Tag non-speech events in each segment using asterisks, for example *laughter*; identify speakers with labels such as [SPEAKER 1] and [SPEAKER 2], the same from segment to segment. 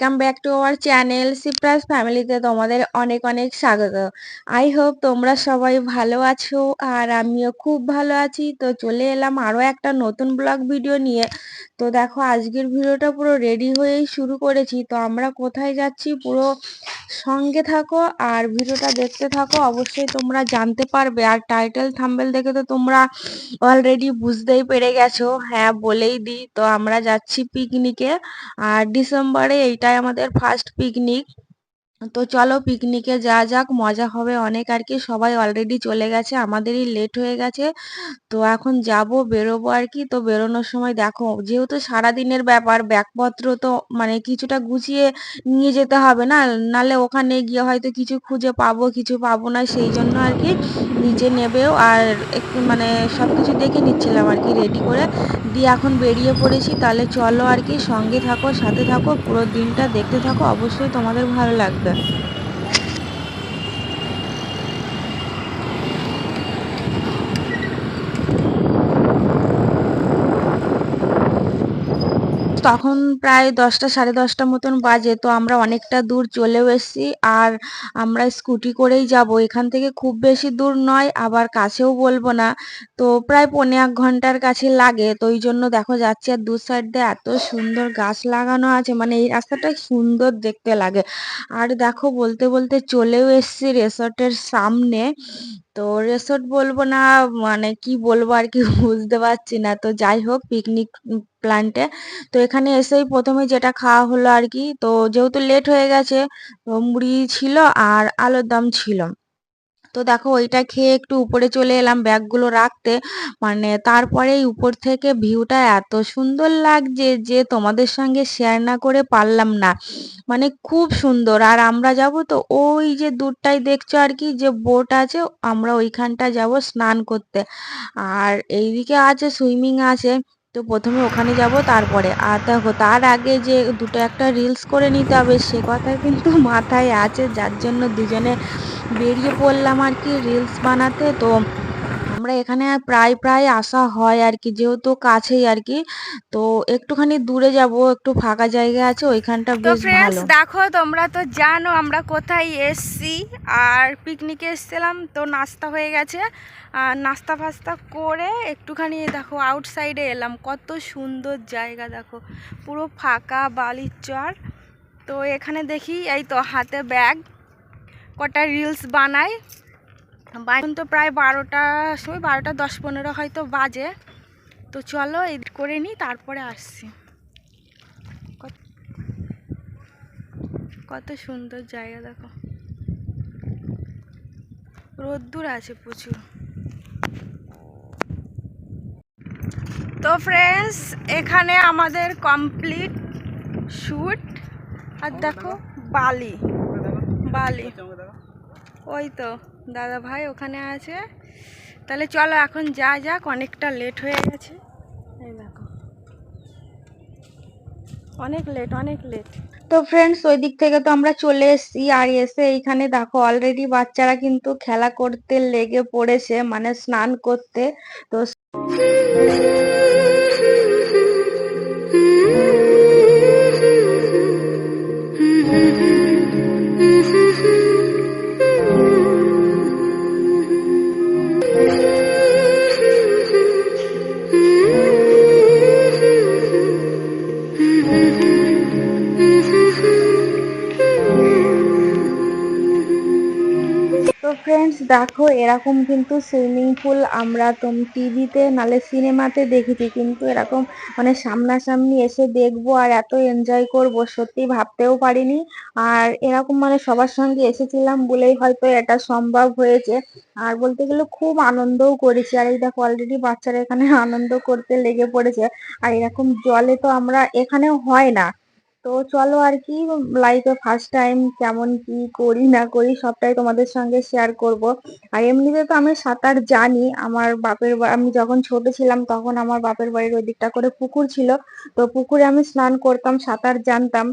[SPEAKER 1] Welcome back to our channel সিপ্রাস ফ্যামিলিতে তোমাদের অনেক অনেক স্বাগত। আই হোপ তোমরা সবাই ভালো আছো আর আমিও খুব ভালো আছি। তো চলে এলাম আরও একটা নতুন ব্লগ ভিডিও নিয়ে। তো দেখো, আজকের ভিডিওটা পুরো রেডি হয়েই শুরু করেছি। তো আমরা কোথায় যাচ্ছি পুরো সঙ্গে থাকো আর ভিডিওটা দেখতে থাকো। অবশ্যই তোমরা জানতে পারবে। আর টাইটেল থাম্বেল দেখে তো তোমরা অলরেডি বুঝতেই পেরে গেছো। হ্যাঁ বলেই দিই। তো আমরা যাচ্ছি পিকনিকে আর ডিসেম্বরে এইটাই আমাদের ফার্স্ট পিকনিক তো চলো পিকনিকে যা যাক, মজা হবে অনেক আর কি। সবাই অলরেডি চলে গেছে, আমাদেরই লেট হয়ে গেছে। তো এখন যাব, বেরোবো আর কি। তো বেরোনোর সময় দেখো, যেহেতু সারাদিনের ব্যাপার, ব্যাগপত্র তো মানে কিছুটা গুছিয়ে নিয়ে যেতে হবে না? নালে ওখানে গিয়ে হয়তো কিছু খুঁজে পাবো, কিছু পাবো না, সেই জন্য আর কি নিজে নেবেও আর একটু মানে সব কিছু দেখে নিচ্ছিলাম আর কি রেডি করে। দিয়ে এখন বেরিয়ে পড়েছি, তাহলে চলো আর কি সঙ্গে থাকো, সাথে থাকো, পুরো দিনটা দেখতে থাকো। অবশ্যই তোমাদের ভালো লাগবে। Elizabeth. তখন প্রায় দশটা, সাড়ে দশটা মতন বাজে। তো আমরা অনেকটা দূর চলেও এসেছি। আর আমরা স্কুটি করেই যাব। এখান থেকে খুব বেশি দূর নয়, আবার কাছেও বলব না। তো প্রায় পৌনে এক ঘণ্টার কাছে লাগে। তো ওই জন্য দেখো, যাচ্ছে আর দু সাইড দিয়ে এত সুন্দর গাছ লাগানো আছে। মানে এই রাস্তাটা সুন্দর দেখতে লাগে। আর দেখো, বলতে বলতে চলেও এসছি রেসর্টের সামনে। তো রেসর্ট বলব না মানে কি বলব আর কি *laughs* বুঝতে পারছি না। তো যাই হোক পিকনিক প্ল্যান্টে তো এখানে এসেই প্রথমে যেটা খাওয়া হলো আর কি, তো যেহেতু লেট হয়ে গেছে মুড়ি ছিল আর আলুর দম ছিল। তো দেখো ওইটা খেয়ে একটু উপরে চলে এলাম ব্যাগগুলো রাখতে। মানে তারপরেই উপর থেকে ভিউটা এত সুন্দর লাগছে যে তোমাদের সঙ্গে শেয়ার না করে পারলাম না। মানে খুব সুন্দর। আর আমরা যাব তো ওই যে দূরটাই দেখছ আর কি, যে বোট আছে, আমরা ওইখানটা যাব স্নান করতে। আর এইদিকে আছে সুইমিং আছে। তো প্রথমে ওখানে যাব, তারপরে আর দেখো, তার আগে যে দুটো একটা রিলস করে নিতে হবে, সে কথা কিন্তু *laughs* মাথায় আছে, যার জন্য দুজনে বেরিয়ে পড়লাম আর কি রিলস বানাতে। তো আমরা এখানে প্রায় প্রায় আসা হয় আর কি যেহেতু কাছেই আর কি। তো একটুখানি দূরে যাব একটু ফাঁকা জায়গা আছে ওইখানটা বেশ ভালো।
[SPEAKER 2] দেখো তোমরা তো জানো আমরা কোথায় এসছি। আর পিকনিকে এসছিলাম তো নাস্তা হয়ে গেছে। আর নাস্তা ফাস্তা করে একটুখানি দেখো আউটসাইডে এলাম। কত সুন্দর জায়গা দেখো পুরো ফাঁকা বালির চর। তো এখানে দেখি এই তো হাতে ব্যাগ কটা রিলস বানাই। এখন তো প্রায় বারোটা সময় বারোটা দশ পনেরো হয়তো বাজে। তো চলো এডিট করে নিই তারপরে আসছি। কত সুন্দর জায়গা দেখো। রোদ্দুর আছে প্রচুর। তো ফ্রেন্ডস এখানে আমাদের কমপ্লিট শ্যুট আর দেখো বালি। বালি। ওই তো। দাদা ভাই ওখানে আছে। তাহলে চলো এখন যা যাক, অনেকটা লেট হয়ে গেছে। এই দেখো। অনেক লেট অনেক লেট
[SPEAKER 1] তো ফ্রেন্ডস ওই দিক থেকে তো আমরা চলে এসেছি আর এসে এইখানে দেখো অলরেডি বাচ্চারা কিন্তু খেলা করতে লেগে পড়েছে মানে স্নান করতে। তো তো দেখো, এরকম কিন্তু সুইমিং পুল আমরা তোম টিভিতে নালে সিনেমাতে দেখেছি। কিন্তু এরকম মানে সামনাসামনি এসে দেখব আর এত এনজয় করব, সত্যি ভাবতেও পারিনি। আর এরকম মানে সবার সঙ্গে এসেছিলাম বলেই হয়তো এটা সম্ভব হয়েছে। আর বলতে গেলে খুব আনন্দও করেছি। আর এই দেখো অলরেডি বাচ্চারা এখানে আনন্দ করতে লেগে পড়েছে। আর এরকম জলে তো আমরা, এখানেও হয় না। তো চলো আর কি লাইফে ফার্স্ট টাইম কেমন কি করি না করি সবটাই তোমাদের সঙ্গে শেয়ার করব। আর এমনিতে তো আমি সাঁতার জানি, আমার বাপের আমি যখন ছোট ছিলাম তখন আমার বাপের বাড়ির ওই দিকটা করে পুকুর ছিল। তো পুকুরে আমি স্নান করতাম, সাঁতার জানতাম।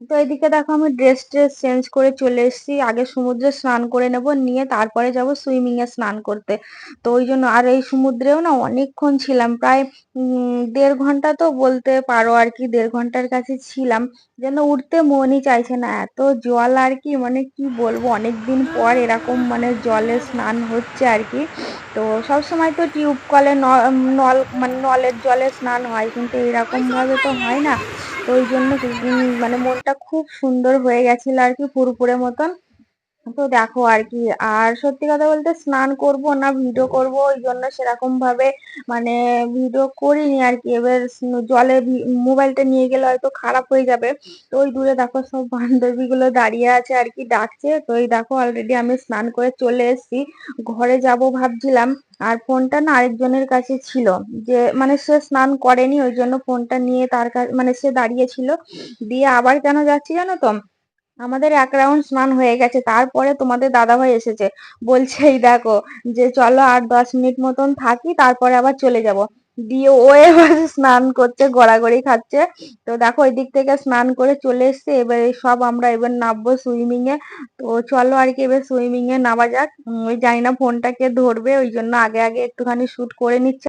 [SPEAKER 1] তো এদিকে দেখো আমি ড্রেস ট্রেস চেঞ্জ করে চলে এসেছি। আগে সমুদ্রে স্নান করে নেব, নিয়ে তারপরে যাব সুইমিং এ স্নান করতে। তো ওই জন্য আর এই সমুদ্রেও না অনেকক্ষণ ছিলাম। প্রায় দেড় ঘণ্টা তো বলতে পারো আর কি, দেড় ঘণ্টার কাছে ছিলাম। যেন উঠতে মনই চাইছে না। এত জল আর কি মানে কি বলব, অনেকদিন পর এরকম মানে জলে স্নান হচ্ছে আর কি। তো সব সময় তো টিউব কলে নল মানে নলের জলে স্নান হয়, কিন্তু এরকম ভাবে তো হয় না। তো ওই জন্য মানে মনটা খুব সুন্দর হয়ে গেছিল আর কি ফুরফুরে মতন। তো দেখো আর কি, আর সত্যি কথা বলতে স্নান করব না, ভিডিও করব, ওই জন্য সেরকম ভাবে মানে ভিডিও করিনি আর কি। এবার জলে মোবাইলটা নিয়ে গেলে হয়তো খারাপ হয়ে যাবে। তো ওই দূরে দেখো সব বান্ধবী গুলো দাঁড়িয়ে আছে আর কি, ডাকছে। তো এই দেখো অলরেডি আমি স্নান করে চলে এসেছি। ঘরে যাব ভাবছিলাম, আর ফোনটা না আরেকজনের কাছে ছিল। যে মানে সে স্নান করেনি, ওই জন্য ফোনটা নিয়ে তার কাছে মানে সে দাঁড়িয়ে ছিল। দিয়ে আবার কেন যাচ্ছি জানো তো? আমাদের এক রাউন্ড স্নান হয়ে গেছে, তারপরে তোমাদের দাদাভাই এসেছে। বলছে, এই দেখো, যে চলো আর দশ মিনিট মতন থাকি, তারপরে আবার চলে যাব। দিয়ে ও এবার *laughs* স্নান করছে, গড়াগড়ি খাচ্ছে। তো দেখো ওই দিক থেকে স্নান করে চলে এসছে, এবার সব আমরা এবার নামবো সুইমিং এ। তো চলো আর কি, এবার সুইমিং এ নামা যাক। ওই জানি না ফোনটা কে ধরবে, ওই জন্য আগে আগে একটুখানি শুট করে নিচ্ছে।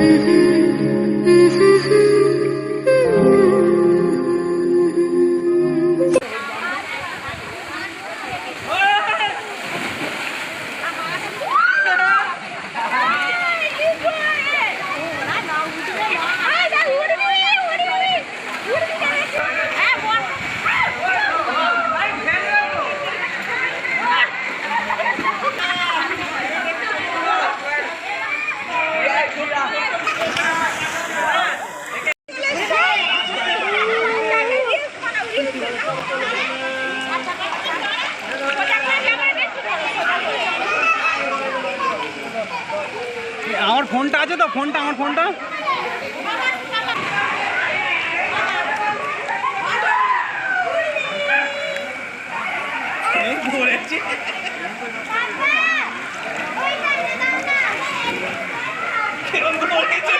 [SPEAKER 3] আমার ফোনটা আছে তো ফোনটা আমার ফোনটা ধরেছি। কেরম ধরেছে?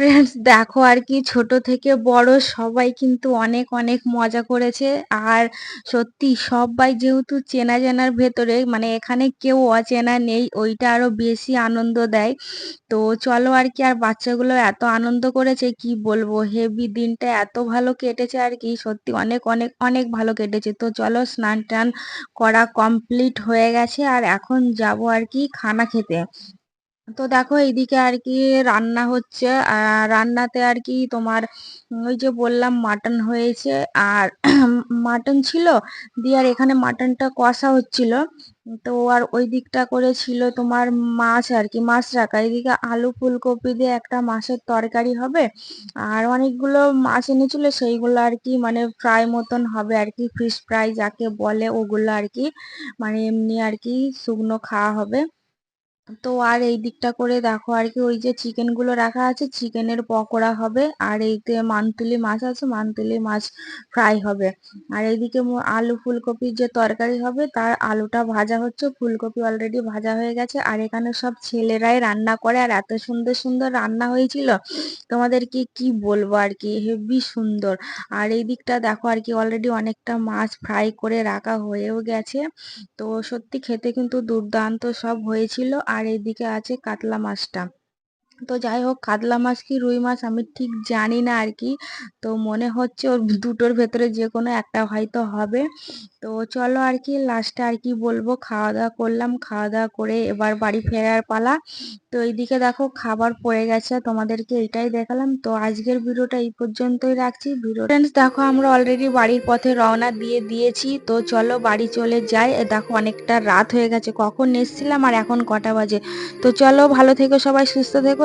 [SPEAKER 1] ফ্রেন্ডস দেখো আর কি, ছোট থেকে বড় সবাই কিন্তু অনেক অনেক মজা করেছে। আর সত্যি সবাই যেহেতু চেনা জানার ভেতরে মানে এখানে কেউ অচেনা নেই, ওইটা আরও বেশি আনন্দ দেয়। তো চলো আর কি, আর বাচ্চাগুলো এত আনন্দ করেছে, কি বলব? হেভি দিনটা এত ভালো কেটেছে আর কি, সত্যি অনেক অনেক অনেক ভালো কেটেছে। তো চলো স্নান টান করা কমপ্লিট হয়ে গেছে, আর এখন যাব আর কি, খানা খেতে। তো দেখো এইদিকে আর কি রান্না হচ্ছে। রান্নাতে আর কি তোমার ওই যে বললাম মাটন হয়েছে। আর *clears throat* মাটন ছিল দিয়ে আর এখানে মাটনটা কষা হচ্ছিল। তো আর ওই দিকটা করে ছিল তোমার মাছ আর কি মাছ রাখা। এদিকে আলু ফুলকপি দিয়ে একটা মাছের তরকারি হবে। আর অনেকগুলো মাছ এনেছিল, সেইগুলো আর কি মানে ফ্রাই মতন হবে আর কি ফিশ ফ্রাই যাকে বলে ওগুলো আর কি মানে এমনি আর কি শুকনো খাওয়া হবে। তো আর এই দিকটা করে দেখো আর কি, ওই যে চিকেনগুলো রাখা আছে চিকেনের পকোড়া হবে, আর এইতে মান্তুলি মাছ আছে মান্তুলি মাছ ফ্রাই হবে। আর এইদিকে আলু ফুলকপির যে তরকারি হবে, তার আলুটা ভাজা হচ্ছে, ফুলকপি অলরেডি ভাজা হয়ে গেছে, আর এখানে সব ছেলেরাই রান্না করে, আর এত সুন্দর সুন্দর রান্না হয়েছিল, তোমাদেরকে কি বলব আর কি হেভি সুন্দর। আর এই দিকটা দেখো আর কি অলরেডি অনেকটা মাছ ফ্রাই করে রাখা হয়েও গেছে, তো সত্যি খেতে কিন্তু দুর্দান্ত সব হয়েছিল, আর এইদিকে আছে কাতলা মাছটা। তো যাই হোক কাতলা মাছ কি রুই মাছ আমি ঠিক জানি না আর কি। তো মনে হচ্ছে ওর *laughs* দুটোর ভেতরে যে কোনো একটা হয়তো হবে। তো চলো আর কি লাস্টে আর কি বলব খাওয়া দাওয়া করলাম। খাওয়া দাওয়া করে এবার বাড়ি ফেরার পালা। তো এইদিকে দেখো, খাবার পড়ে গেছে, তোমাদেরকে এটাই দেখালাম। তো আজকের ভিডিওটা এই পর্যন্তই রাখছি। ভিডিও ফ্রেন্ডস দেখো, আমরা অলরেডি বাড়ির পথে রওনা দিয়ে দিয়েছি। তো চলো বাড়ি চলে যাই। দেখো, অনেকটা রাত হয়ে গেছে। কখন এসছিলাম আর এখন কটা বাজে। তো চলো, ভালো থেকো সবাই, সুস্থ থেকো।